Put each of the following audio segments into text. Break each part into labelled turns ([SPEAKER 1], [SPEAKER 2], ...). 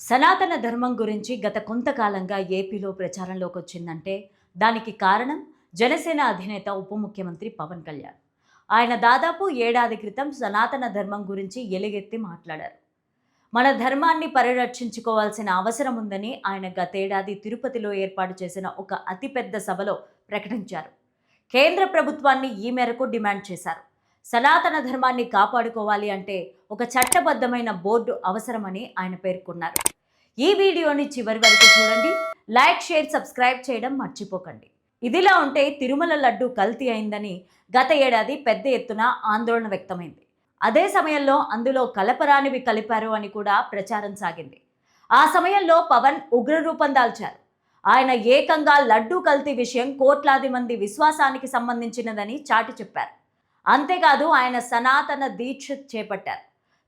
[SPEAKER 1] సనాతన ధర్మం గురించి గత కొంతకాలంగా ఏపీలో ప్రచారంలోకి వచ్చిందంటే దానికి కారణం జనసేన అధినేత ఉప ముఖ్యమంత్రి పవన్ కళ్యాణ్. ఆయన దాదాపు ఏడాది క్రితం సనాతన ధర్మం గురించి ఎలుగెత్తి మాట్లాడారు. మన ధర్మాన్ని పరిరక్షించుకోవాల్సిన అవసరం ఉందని ఆయన గతేడాది తిరుపతిలో ఏర్పాటు చేసిన ఒక అతిపెద్ద సభలో ప్రకటించారు. కేంద్ర ప్రభుత్వాన్ని ఈ మేరకు డిమాండ్ చేశారు. సనాతన ధర్మాన్ని కాపాడుకోవాలి అంటే ఒక చట్టబద్ధమైన బోర్డు అవసరమని ఆయన పేర్కొన్నారు. ఈ వీడియోని చివరి వరకు చూడండి. లైక్ షేర్ సబ్స్క్రైబ్ చేయడం మర్చిపోకండి. ఇదిలా ఉంటే తిరుమల లడ్డు కల్తీ అయిందని గత ఏడాది పెద్ద ఎత్తున ఆందోళన వ్యక్తమైంది. అదే సమయంలో అందులో కలపరానివి కలిపారు అని కూడా ప్రచారం సాగింది. ఆ సమయంలో పవన్ ఉగ్రరూపం దాల్చారు. ఆయన ఏకంగా లడ్డూ కల్తీ విషయం కోట్లాది మంది విశ్వాసానికి సంబంధించినదని చాటి చెప్పారు. అంతేకాదు ఆయన సనాతన దీక్ష చేపట్టారు.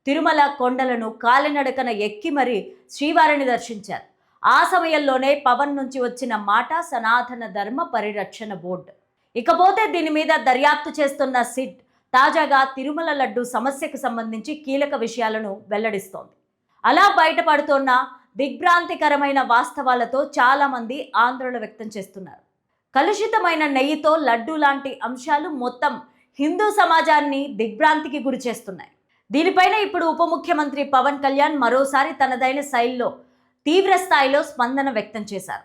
[SPEAKER 1] తిరుమల కొండలను కాలినడకన ఎక్కి మరి శ్రీవారిని దర్శించారు. ఆ సమయంలోనే పవన్ నుంచి వచ్చిన మాట సనాతన ధర్మ పరిరక్షణ బోర్డు. ఇకపోతే దీని మీద దర్యాప్తు చేస్తున్న సిట్ తాజాగా తిరుమల లడ్డు సమస్యకు సంబంధించి కీలక విషయాలను వెల్లడిస్తోంది. అలా బయటపడుతోన్న దిగ్భ్రాంతికరమైన వాస్తవాలతో చాలామంది ఆందోళన వ్యక్తం చేస్తున్నారు. కలుషితమైన నెయ్యితో లడ్డు లాంటి అంశాలు మొత్తం హిందూ సమాజాన్ని దిగ్భ్రాంతికి గురి చేస్తున్నాయి. దీనిపైన ఇప్పుడు ఉప ముఖ్యమంత్రి పవన్ కళ్యాణ్ మరోసారి తనదైన శైలిలో తీవ్ర స్థాయిలో స్పందన వ్యక్తం చేశారు.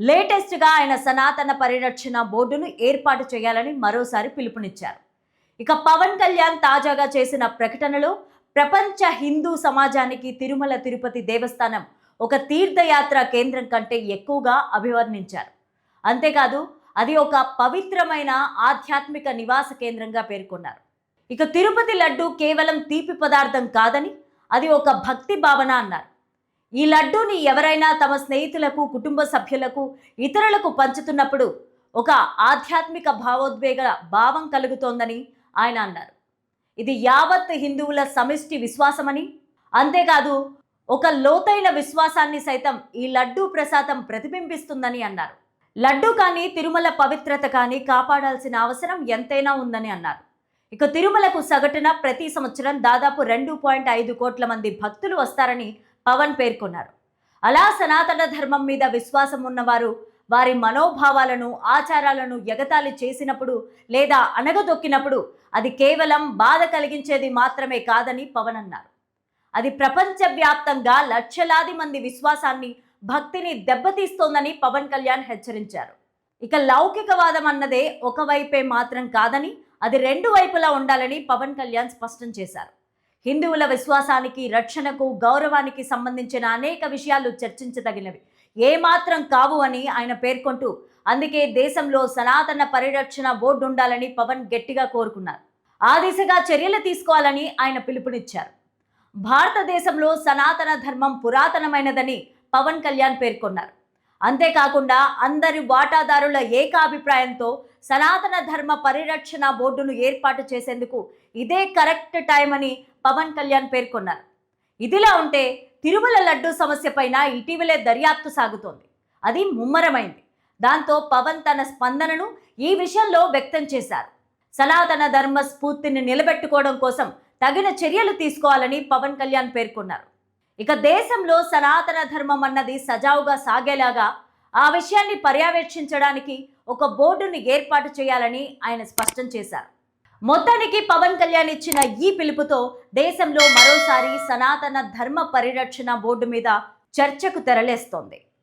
[SPEAKER 1] లేటెస్ట్గా ఆయన సనాతన పరిరక్షణ బోర్డును ఏర్పాటు చేయాలని మరోసారి పిలుపునిచ్చారు. ఇక పవన్ కళ్యాణ్ తాజాగా చేసిన ప్రకటనలో ప్రపంచ హిందూ సమాజానికి తిరుమల తిరుపతి దేవస్థానం ఒక తీర్థయాత్ర కేంద్రం కంటే ఎక్కువగా అభివర్ణించారు. అంతేకాదు అది ఒక పవిత్రమైన ఆధ్యాత్మిక నివాస కేంద్రంగా పేర్కొన్నారు. ఇక తిరుపతి లడ్డు కేవలం తీపి పదార్థం కాదని అది ఒక భక్తి భావన అన్నారు. ఈ లడ్డూని ఎవరైనా తమ స్నేహితులకు కుటుంబ సభ్యులకు ఇతరులకు పంచుతున్నప్పుడు ఒక ఆధ్యాత్మిక భావోద్వేగ భావం కలుగుతోందని ఆయన అన్నారు. ఇది యావత్ హిందువుల సమిష్టి విశ్వాసమని అంతేకాదు ఒక లోతైన విశ్వాసాన్ని సైతం ఈ లడ్డూ ప్రసాదం ప్రతిబింబిస్తుందని అన్నారు. లడ్డూ కానీ తిరుమల పవిత్రత కానీ కాపాడాల్సిన అవసరం ఎంతైనా ఉందని అన్నారు. ఇక తిరుమలకు సగటున ప్రతి సంవత్సరం దాదాపు రెండు పాయింట్ ఐదు కోట్ల మంది భక్తులు వస్తారని పవన్ పేర్కొన్నారు. అలా సనాతన ధర్మం మీద విశ్వాసం ఉన్నవారు వారి మనోభావాలను ఆచారాలను ఎగతాళి చేసినప్పుడు లేదా అణగదొక్కినప్పుడు అది కేవలం బాధ కలిగించేది మాత్రమే కాదని పవన్ అన్నారు. అది ప్రపంచవ్యాప్తంగా లక్షలాది మంది విశ్వాసాన్ని భక్తిని దెబ్బతీస్తోందని పవన్ కళ్యాణ్ హెచ్చరించారు. ఇక లౌకికవాదం అన్నదే ఒకవైపే మాత్రం కాదని అది రెండు వైపులా ఉండాలని పవన్ కళ్యాణ్ స్పష్టం చేశారు. హిందువుల విశ్వాసానికి రక్షణకు గౌరవానికి సంబంధించిన అనేక విషయాలు చర్చించదగినవి. ఏమాత్రం కావు అని ఆయన పేర్కొంటూ అందుకే దేశంలో సనాతన పరిరక్షణ బోర్డు ఉండాలని పవన్ గట్టిగా కోరుకున్నారు. ఆ దిశగా చర్యలు తీసుకోవాలని ఆయన పిలుపునిచ్చారు. భారతదేశంలో సనాతన ధర్మం పురాతనమైనదని పవన్ కళ్యాణ్ పేర్కొన్నారు. అంతేకాకుండా అందరి వాటాదారుల ఏకాభిప్రాయంతో సనాతన ధర్మ పరిరక్షణ బోర్డును ఏర్పాటు చేసేందుకు ఇదే కరెక్ట్ టైం అని పవన్ కళ్యాణ్ పేర్కొన్నారు. ఇదిలా ఉంటే తిరుమల లడ్డు సమస్యపైన ఇటీవలే దర్యాప్తు సాగుతోంది. అది ముమ్మరమైంది. దాంతో పవన్ తన స్పందనను ఈ విషయంలో వ్యక్తం చేశారు. సనాతన ధర్మ స్ఫూర్తిని నిలబెట్టుకోవడం కోసం తగిన చర్యలు తీసుకోవాలని పవన్ కళ్యాణ్ పేర్కొన్నారు. ఇక దేశంలో సనాతన ధర్మం అన్నది సజావుగా సాగేలాగా ఆ విషయాన్ని పర్యవేక్షించడానికి ఒక బోర్డుని ఏర్పాటు చేయాలని ఆయన స్పష్టం చేశారు. మొత్తానికి పవన్ కళ్యాణ్ ఇచ్చిన ఈ పిలుపుతో దేశంలో మరోసారి సనాతన ధర్మ పరిరక్షణ బోర్డు మీద చర్చకు తెరలేస్తోంది.